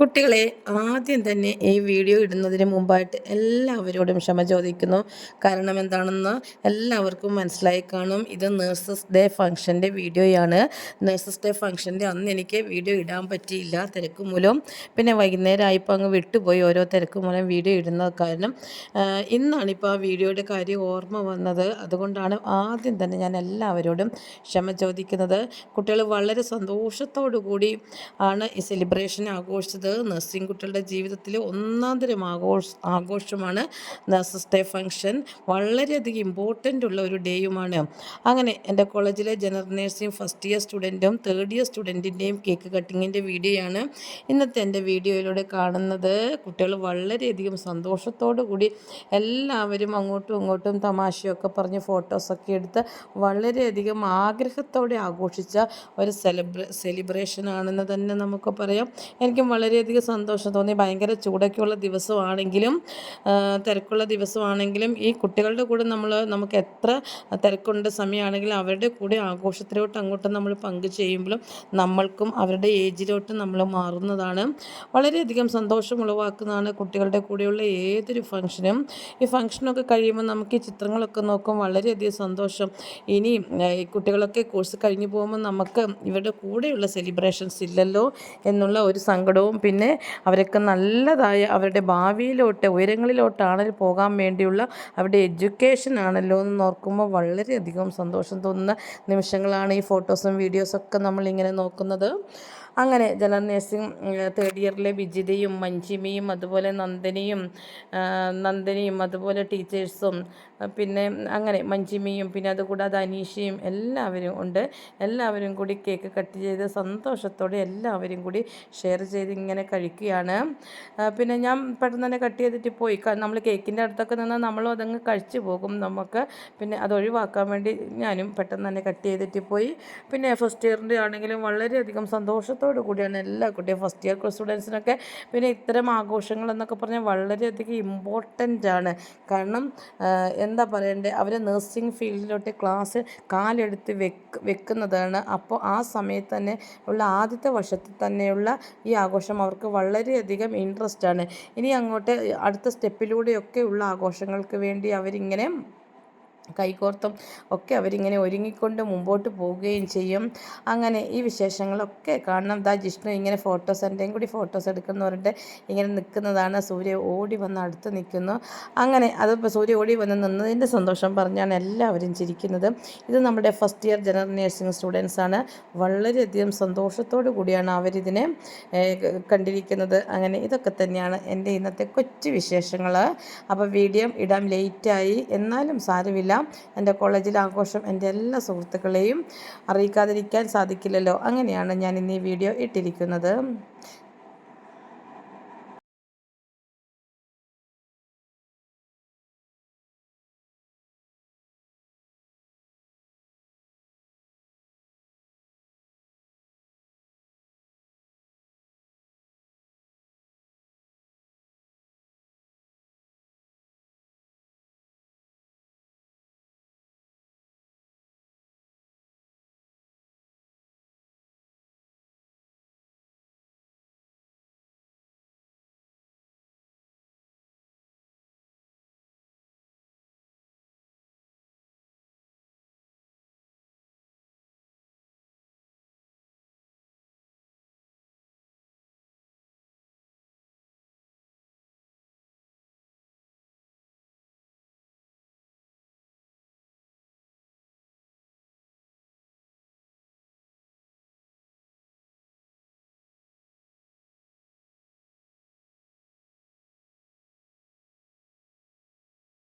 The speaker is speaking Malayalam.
കുട്ടികളെ ആദ്യം തന്നെ ഈ വീഡിയോ ഇടുന്നതിന് മുമ്പായിട്ട് എല്ലാവരോടും ക്ഷമ ചോദിക്കുന്നു. കാരണം എന്താണെന്ന് എല്ലാവർക്കും മനസ്സിലായി കാണും. ഇത് നേഴ്സസ് ഡേ ഫംഗ്ഷന്റെ വീഡിയോയാണ്. നേഴ്സസ് ഡേ ഫംഗ്ഷന്റെ അന്ന് എനിക്ക് വീഡിയോ ഇടാൻ പറ്റിയില്ല തിരക്ക് മൂലം. പിന്നെ വൈകുന്നേരം ആയപ്പോൾ അങ്ങ് വിട്ടുപോയി ഓരോ തിരക്ക് മൂലം വീഡിയോ ഇടുന്നത് കാരണം ഇന്നാണിപ്പോൾ ആ വീഡിയോയുടെ കാര്യം ഓർമ്മ വന്നത്. അതുകൊണ്ടാണ് ആദ്യം തന്നെ ഞാൻ എല്ലാവരോടും ക്ഷമ ചോദിക്കുന്നത്. കുട്ടികൾ വളരെ സന്തോഷത്തോടു കൂടി ആണ് ഈ സെലിബ്രേഷൻ ആഘോഷിച്ചത്. നഴ്സിംഗ് കുട്ടികളുടെ ജീവിതത്തിൽ ഒന്നാന്തരം ആഘോഷ ആഘോഷമാണ് നഴ്സസ് ഡേ ഫംഗ്ഷൻ. വളരെയധികം ഇമ്പോർട്ടന്റ് ഉള്ള ഒരു ഡേയുമാണ്. അങ്ങനെ എന്റെ കോളേജിലെ ജനറൽ നേഴ്സിംഗ് ഫസ്റ്റ് ഇയർ സ്റ്റുഡന്റും തേർഡ് ഇയർ സ്റ്റുഡന്റിന്റെയും കേക്ക് കട്ടിങ്ങിന്റെ വീഡിയോയാണ് ഇന്നത്തെ എന്റെ വീഡിയോയിലൂടെ കാണുന്നത് കുട്ടികൾ വളരെയധികം സന്തോഷത്തോടു കൂടി എല്ലാവരും അങ്ങോട്ടും ഇങ്ങോട്ടും തമാശയൊക്കെ പറഞ്ഞ് ഫോട്ടോസൊക്കെ എടുത്ത് വളരെയധികം ആഗ്രഹത്തോടെ ആഘോഷിച്ച ഒരു സെലിബ്രേ സെലിബ്രേഷൻ ആണെന്ന് തന്നെ നമുക്ക് പറയാം. എനിക്കും വളരെയധികം സന്തോഷം തോന്നി. ഭയങ്കര ചൂടൊക്കെയുള്ള ദിവസമാണെങ്കിലും തിരക്കുള്ള ദിവസമാണെങ്കിലും ഈ കുട്ടികളുടെ കൂടെ നമ്മൾ നമുക്ക് എത്ര തിരക്കുണ്ട് സമയമാണെങ്കിലും അവരുടെ കൂടെ ആഘോഷത്തിലോട്ട് അങ്ങോട്ടും നമ്മൾ പങ്കു ചെയ്യുമ്പോഴും നമ്മൾക്കും അവരുടെ ഏജിലോട്ട് നമ്മൾ മാറുന്നതാണ്. വളരെയധികം സന്തോഷം ഉളവാക്കുന്നതാണ് കുട്ടികളുടെ കൂടെയുള്ള ഏതൊരു ഫംഗ്ഷനും. ഈ ഫംഗ്ഷനൊക്കെ കഴിയുമ്പോൾ നമുക്ക് ഈ ചിത്രങ്ങളൊക്കെ നോക്കും വളരെയധികം സന്തോഷം. ഇനി ഈ കുട്ടികളൊക്കെ കോഴ്സ് കഴിഞ്ഞു പോകുമ്പോൾ നമുക്ക് ഇവരുടെ കൂടെയുള്ള സെലിബ്രേഷൻസ് ഇല്ലല്ലോ എന്നുള്ള ഒരു സങ്കടവും പിന്നെ അവരൊക്കെ നല്ലതായ അവരുടെ ഭാവിയിലോട്ട് ഉയരങ്ങളിലോട്ടാണ് പോകാൻ വേണ്ടിയുള്ള അവരുടെ എഡ്യൂക്കേഷൻ ആണല്ലോ എന്ന് ഓർക്കുമ്പോൾ വളരെയധികം സന്തോഷം തോന്നുന്ന നിമിഷങ്ങളാണ് ഈ ഫോട്ടോസും വീഡിയോസൊക്കെ നമ്മളിങ്ങനെ നോക്കുന്നത്. അങ്ങനെ ജനറൽ നേഴ്സിംഗ് തേർഡ് ഇയറിലെ വിജിതയും മഞ്ജിമയും അതുപോലെ നന്ദനിയും നന്ദനിയും അതുപോലെ ടീച്ചേഴ്സും പിന്നെ അങ്ങനെ മഞ്ജിമയും പിന്നെ അതുകൂടാതെ അനീഷയും എല്ലാവരും ഉണ്ട്. എല്ലാവരും കൂടി കേക്ക് കട്ട് ചെയ്ത് സന്തോഷത്തോടെ എല്ലാവരും കൂടി ഷെയർ ചെയ്ത് ഇങ്ങനെ കഴിക്കുകയാണ്. പിന്നെ ഞാൻ പെട്ടെന്ന് തന്നെ കട്ട് ചെയ്തിട്ട് പോയി. നമ്മൾ കേക്കിന്റെ അടുത്തൊക്കെ നിന്നാൽ നമ്മളും അതങ്ങ് കഴിച്ചു പോകും നമുക്ക്. പിന്നെ അത് ഒഴിവാക്കാൻ വേണ്ടി ഞാനും പെട്ടെന്ന് തന്നെ കട്ട് ചെയ്തിട്ട് പോയി. പിന്നെ ഫസ്റ്റ് ഇയറിന്റെ ആണെങ്കിലും വളരെയധികം സന്തോഷത്തോടു കൂടിയാണ് എല്ലാ കുട്ടിയും ഫസ്റ്റ് ഇയർ സ്റ്റുഡൻസിനൊക്കെ പിന്നെ ഇത്തരം ആഘോഷങ്ങൾ എന്നൊക്കെ പറഞ്ഞാൽ വളരെയധികം ഇമ്പോർട്ടന്റ് ആണ്. കാരണം എന്താ പറയണ്ടേ അവരെ നഴ്സിംഗ് ഫീൽഡിലോട്ട് ക്ലാസ് കാലെടുത്ത് വെക്ക് വെക്കുന്നതാണ്. അപ്പോൾ ആ സമയത്ത് തന്നെ ഉള്ള ആദ്യത്തെ വർഷത്തിൽ തന്നെയുള്ള ഈ ആഘോഷം അവർക്ക് വളരെയധികം ഇൻട്രസ്റ്റ് ആണ്. ഇനി അങ്ങോട്ട് അടുത്ത സ്റ്റെപ്പിലൂടെയൊക്കെ ഉള്ള ആഘോഷങ്ങൾക്ക് വേണ്ടി അവരിങ്ങനെ കൈകോർത്തും ഒക്കെ അവരിങ്ങനെ ഒരുങ്ങിക്കൊണ്ട് മുമ്പോട്ട് പോവുകയും ചെയ്യും. അങ്ങനെ ഈ വിശേഷങ്ങളൊക്കെ കാണണം. ദാ ജിഷ്ണു ഇങ്ങനെ ഫോട്ടോസ് എന്റെയും കൂടി ഫോട്ടോസ് എടുക്കുന്നവരുടെ ഇങ്ങനെ നിൽക്കുന്നതാണ്. സൂര്യ ഓടി വന്ന് അടുത്ത് നിൽക്കുന്നു. അങ്ങനെ അത് സൂര്യ ഓടി വന്ന് നിന്നതിന്റെ സന്തോഷം പറഞ്ഞാണ് എല്ലാവരും ചിരിക്കുന്നത്. ഇത് നമ്മുടെ ഫസ്റ്റ് ഇയർ ജനറൽ നേഴ്സിംഗ് സ്റ്റുഡൻസാണ് വളരെയധികം സന്തോഷത്തോടു കൂടിയാണ് അവരിതിനെ കണ്ടിരിക്കുന്നത്. അങ്ങനെ ഇതൊക്കെ തന്നെയാണ് എന്റെ ഇന്നത്തെ കൊച്ചു വിശേഷങ്ങൾ അപ്പോൾ വീഡിയോ ഇടാൻ ലേറ്റായി എന്നാലും സാരമില്ല. എന്റെ കോളേജിലെ ആഘോഷം എന്റെ എല്ലാ സുഹൃത്തുക്കളെയും അറിയിക്കാതിരിക്കാൻ സാധിക്കില്ലല്ലോ. അങ്ങനെയാണ് ഞാൻ ഇന്ന് ഈ വീഡിയോ ഇട്ടിരിക്കുന്നത്.